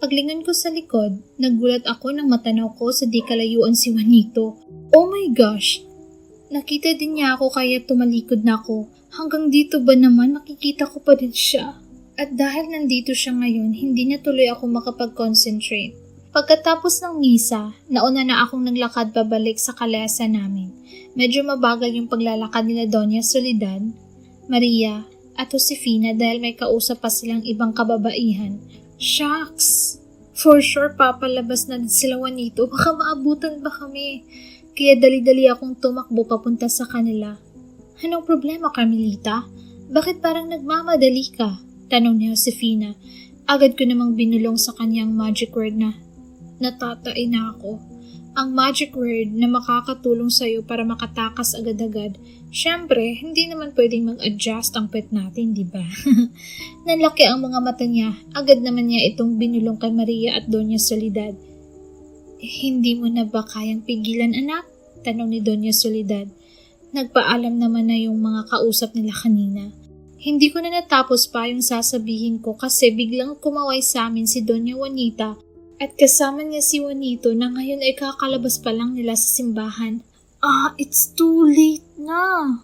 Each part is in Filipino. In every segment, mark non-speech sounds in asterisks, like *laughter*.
Paglingon ko sa likod, nagulat ako nang matanaw ko sa di kalayuan si Juanito. Oh my gosh! Nakita din niya ako kaya tumalikod na ako. Hanggang dito ba naman makikita ko pa din siya? At dahil nandito siya ngayon, hindi na tuloy ako makapag-concentrate. Pagkatapos ng misa, nauna na akong naglakad pabalik sa kalesa namin. Medyo mabagal yung paglalakad nila Doña Soledad, Maria, at Josefina dahil may kausap pa silang ibang kababaihan. Shucks! For sure, papalabas na din sila Juanito. Baka maabutan ba kami? Kaya dali-dali akong tumakbo papunta sa kanila. Anong problema, Carmelita? Bakit parang nagmamadali ka? Tanong ni Josefina. Agad ko namang binulong sa kanyang magic word na natatai na ako. Ang magic word na makakatulong sa'yo para makatakas agad-agad. Siyempre, hindi naman pwedeng mag-adjust ang pet natin, di ba? *laughs* Nanlaki ang mga mata niya. Agad naman niya itong binulong kay Maria at Doña Soledad. Hindi mo na ba kayang pigilan, anak? Tanong ni Doña Soledad. Nagpaalam naman na yung mga kausap nila kanina. Hindi ko na natapos pa yung sasabihin ko kasi biglang kumaway sa amin si Doña Juanita at kasama niya si Juanito na ngayon ay kakalabas pa lang nila sa simbahan. Ah, it's too late na.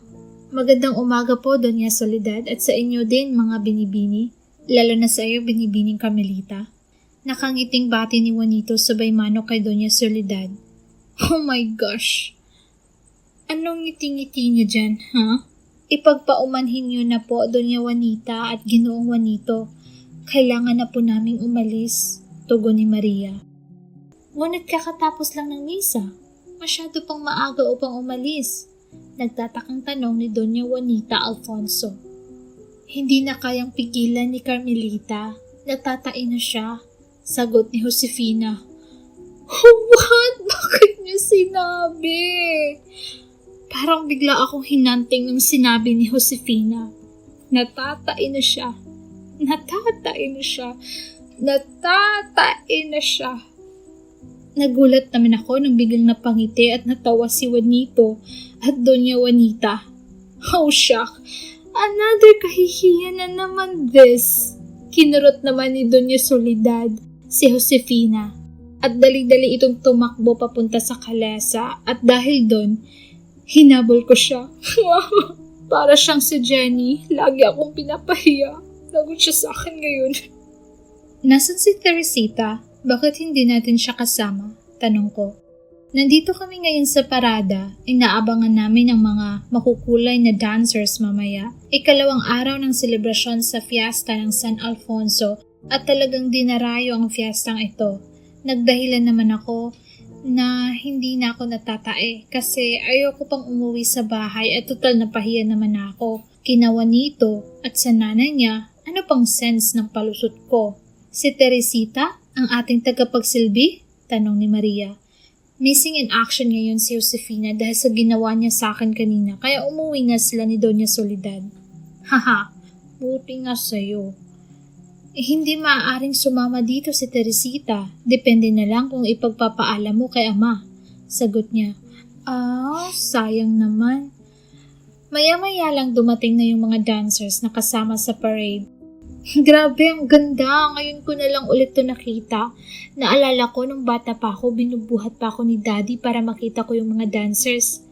Magandang umaga po, Doña Soledad, at sa inyo din, mga binibini. Lalo na sa iyo, binibining Carmelita. Nakangiting bati ni Juanito sabay mano kay Doña Soledad. Oh my gosh! Anong ngiti-ngiti niyo dyan, ha? Ipagpaumanhin niyo na po, Doña Juanita at Ginoong Juanito. Kailangan na po naming umalis, tugon ni Maria. Ngunit kakatapos lang ng misa. Masyado pang maaga upang umalis. Nagtatakang tanong ni Doña Juanita Alfonso. Hindi na kayang pigilan ni Carmelita. Natatain na siya. Sagot ni Josefina. *laughs* What? Bakit niya sinabi? Parang bigla akong hinanting nung sinabi ni Josefina. Natatain na siya. Natatain na siya. Natatain na siya. Nagulat naman ako nang biglang napangiti at natawa si Juanito at Doña Juanita. Oh, shock. Another kahihiyan na naman this. Kinurot naman ni Doña Soledad si Josefina at dali-dali itong tumakbo papunta sa kalesa at dahil doon, hinabol ko siya. *laughs* Para siyang si Jenny, lagi akong pinapahiya. Lagot siya sa akin ngayon. *laughs* Nasaan si Teresita? Bakit hindi natin siya kasama? Tanong ko. Nandito kami ngayon sa parada, inaabangan namin ang mga makukulay na dancers mamaya. Ikalawang araw ng selebrasyon sa fiesta ng San Alfonso at talagang dinarayo ang fiestang ito. Nagdahilan naman ako na hindi na ako natatae kasi ayoko pang umuwi sa bahay at total na pahiya naman ako. Kinawa nito at sa nanay niya, ano pang sense ng palusot ko? Si Teresita, ang ating tagapagsilbi? Tanong ni Maria. Missing in action ngayon si Josefina dahil sa ginawa niya sa akin kanina kaya umuwi na sila ni Doña Soledad. Haha, buti nga sa'yo. Eh, hindi maaaring sumama dito si Teresita. Depende na lang kung ipagpapaalam mo kay ama. Sagot niya. Ah, sayang naman. Maya-maya lang dumating na yung mga dancers na kasama sa parade. *laughs* Grabe, ang ganda. Ngayon ko na lang ulit to nakita. Naalala ko nung bata pa ako, binubuhat pa ako ni daddy para makita ko yung mga dancers.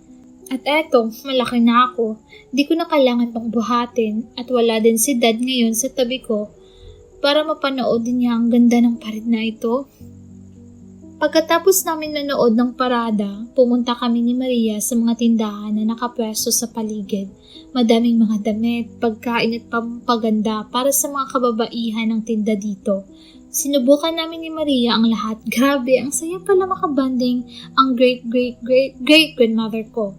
At eto, malaki na ako. Di ko na kailangan pang buhatin at wala din si dad ngayon sa tabi ko para mapanood niya ang ganda ng pared na ito. Pagkatapos namin nanood ng parada, pumunta kami ni Maria sa mga tindahan na nakapwesto sa paligid. Madaming mga damit, pagkain at pampaganda para sa mga kababaihan ng tinda dito. Sinubukan namin ni Maria ang lahat. *laughs* Grabe, ang saya pala makabanding ang great-great-great-great-grandmother ko.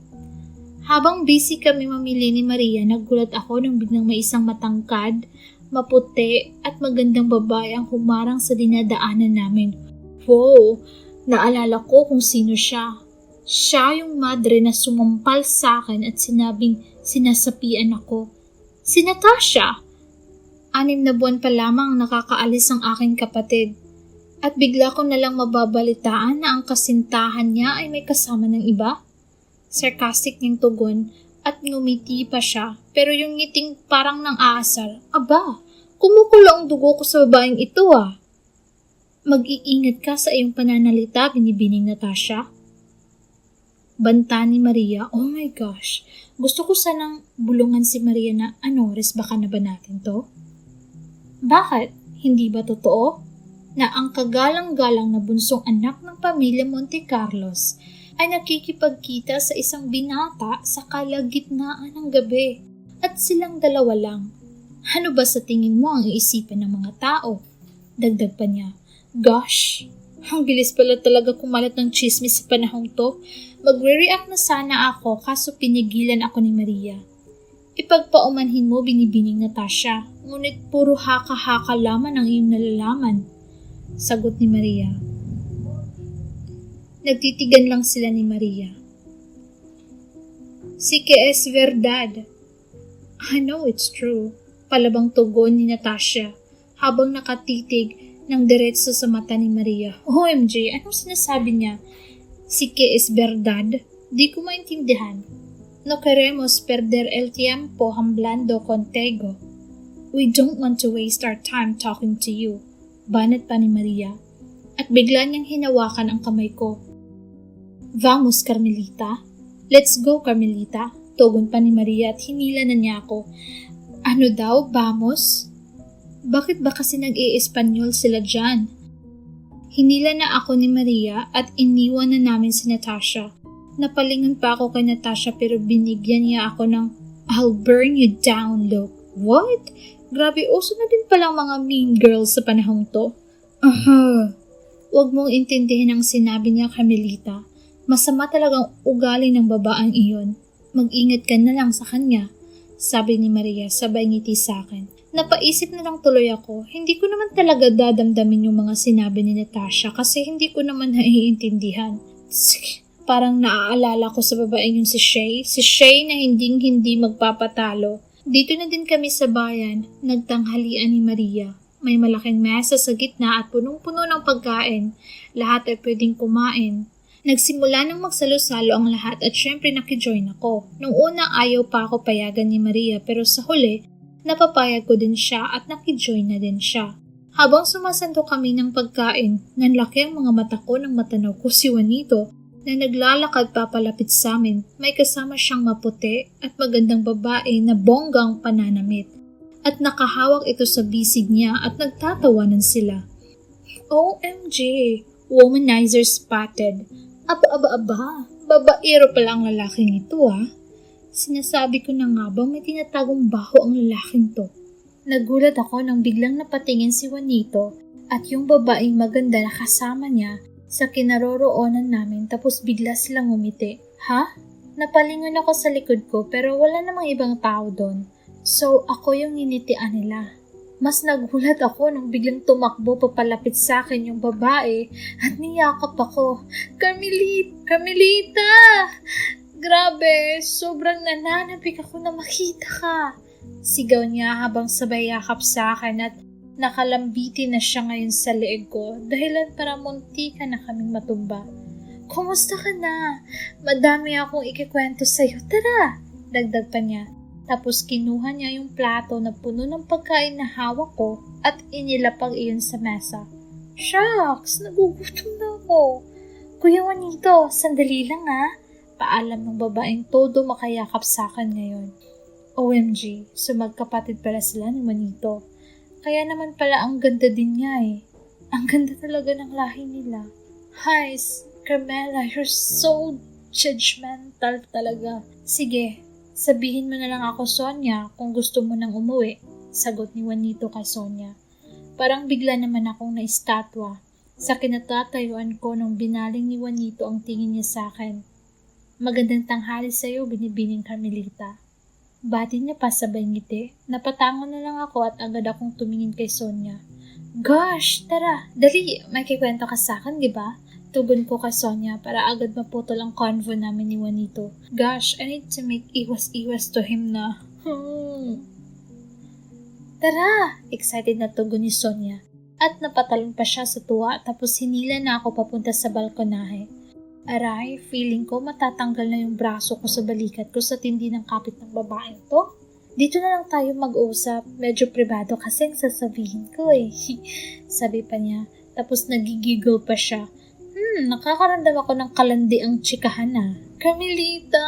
Habang busy kami mamili ni Maria, naggulat ako nang biglang may isang matangkad, maputi at magandang babae ang humarang sa dinadaanan namin. Wow! Naalala ko kung sino siya. Siya yung madre na sumampal sa akin at sinabing sinasapian ako. Si Natasha! Anim na buwan pa lamang nakakaalis ang aking kapatid. At bigla ko nalang mababalitaan na ang kasintahan niya ay may kasama ng iba. Sarcastic niyang tugon at ngumiti pa siya pero yung ngiting parang nang aasar. Aba, kumukulo ang dugo ko sa babaeng ito ah. Mag-iingat ka sa iyong pananalita, binibining Natasha. Banta ni Maria, oh my gosh, gusto ko sanang bulungan si Maria na ano, resbaka na ba natin to? Bakit? Hindi ba totoo? Na ang kagalang-galang na bunsong anak ng pamilya Monte Carlos ay nakikipagkita sa isang binata sa kalagitnaan ng gabi at silang dalawa lang. Ano ba sa tingin mo ang iisipan ng mga tao? Dagdag pa niya, Gosh, ang bilis pala talaga kumalat ng chismis sa panahong to. Magre-react na sana ako kaso pinigilan ako ni Maria. Ipagpaumanhin mo binibining Natasha, ngunit puro haka-haka laman ang iyong nalalaman. Sagot ni Maria. Nagtitigan lang sila ni Maria. Si que es verdad. I know it's true. Palabang tugon ni Natasha habang nakatitig ng diretso sa mata ni Maria. OMG, anong sinasabi niya? Si que es verdad? Di ko maintindihan. No queremos perder el tiempo hablando contigo. We don't want to waste our time talking to you. Banat pa ni Maria. At bigla niyang hinawakan ang kamay ko. Vamos, Carmelita. Let's go, Carmelita. Tugon pa ni Maria at hinila na niya ako. Ano daw, vamos? Bakit ba kasi nag-i-Espanyol sila dyan? Hinila na ako ni Maria at iniwan na namin si Natasha. Napalingon pa ako kay Natasha pero binigyan niya ako ng I'll burn you down look. What? Grabe, uso na din palang mga mean girls sa panahong to. Aha. Huwag mong intindihin ang sinabi niya, Carmelita. Masama talagang ugali ng babaang iyon. Mag-ingat ka na lang sa kanya, sabi ni Maria sabay ngiti sa akin. Napaisip na lang tuloy ako, hindi ko naman talaga dadamdamin yung mga sinabi ni Natasha kasi hindi ko naman *laughs* naiintindihan. Parang naaalala ko sa babaeng yun si Shay. Si Shay na hinding hindi magpapatalo. Dito na din kami sa bayan, nagtanghalian ni Maria. May malaking mesa sa gitna at punong-puno ng pagkain. Lahat ay pwedeng kumain. Nagsimula nang magsalo-salo ang lahat at syempre nakijoin ako. Nung una ayaw pa ako payagan ni Maria pero sa huli, napapayag ko din siya at nakijoin na din siya. Habang sumasando kami ng pagkain, nanlaki ang mga mata ko nang matanaw ko si Juanito na naglalakad papalapit sa amin. May kasama siyang maputi at magandang babae na bonggang pananamit. At nakahawak ito sa bisig niya at nagtatawanan sila. OMG! Womanizer spotted. Aba-aba-aba, babaero pala ang lalaking ito ah. Sinasabi ko na nga bang may tinatagong baho ang lalaking to. Nagulat ako nang biglang napatingin si Juanito at yung babaeng maganda na kasama niya sa kinaroroonan namin tapos bigla silang umiti. Ha? Napalingon ako sa likod ko pero wala namang ibang tao doon. So ako yung ninitian nila. Mas nagulat ako nung biglang tumakbo papalapit sa akin yung babae at niyakap ako. Carmelita! Carmelita! Grabe, sobrang nananabik ako na makita ka. Sigaw niya habang sabay yakap sa akin at nakalambiti na siya ngayon sa leeg ko dahilan para munti ka na kaming matumba. Kumusta ka na? Madami akong ikikwento sa'yo. Tara! Dagdag pa niya. Tapos kinuha niya yung plato na puno ng pagkain na hawak ko at inilapag iyon sa mesa. Shucks! Nagugutom na ako. Kuya Juanito, sandali lang ah. Paalam ng babaeng todo makayakap sa akin ngayon. OMG, so magkapatid pala sila ni Juanito. Kaya naman pala ang ganda din niya eh. Ang ganda talaga ng lahi nila. Hi, Carmela, you're so judgmental talaga. Sige, Sabihin mo na lang ako, Sonia, kung gusto mo nang umuwi. Sagot ni Juanito kay Sonia. Parang bigla naman akong naistatwa. Sa kinatatayuan ko nung binaling ni Juanito ang tingin niya sa akin. Magandang tanghali sa'yo, binibining Carmelita. Bati niya pa sabay ngiti. Napatangon na lang ako at agad akong tumingin kay Sonia. Gosh, tara, dali, may kikwento ka sa akin, di ba? Tugon ko kay Sonia para agad maputol ang convo namin ni Juanito. Gosh, I need to make iwas-iwas to him na. Hmm. Tara! Excited na tugon ni Sonia. At napatalon pa siya sa tuwa tapos hinila na ako papunta sa balkonahe. Aray, feeling ko matatanggal na yung braso ko sa balikat ko sa tindi ng kapit ng babaeng to. Dito na lang tayo mag-usap. Medyo privado kasi ang sasabihin ko eh. *laughs* Sabi pa niya. Tapos nagigigil pa siya. Hmm, nakakaramdam ako ng kalandi ang tsikahan na. Carmelita,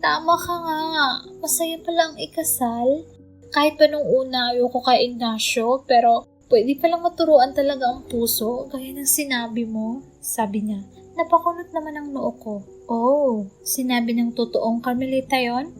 tama ka nga. Masaya pala ang ikasal. Kahit pa nung una ayoko kay Ignacio, pero pwede palang maturuan talaga ang puso, gaya ng sinabi mo. Sabi niya, napakunot naman ang noo ko. Oh, sinabi ng totoong Carmelita yon?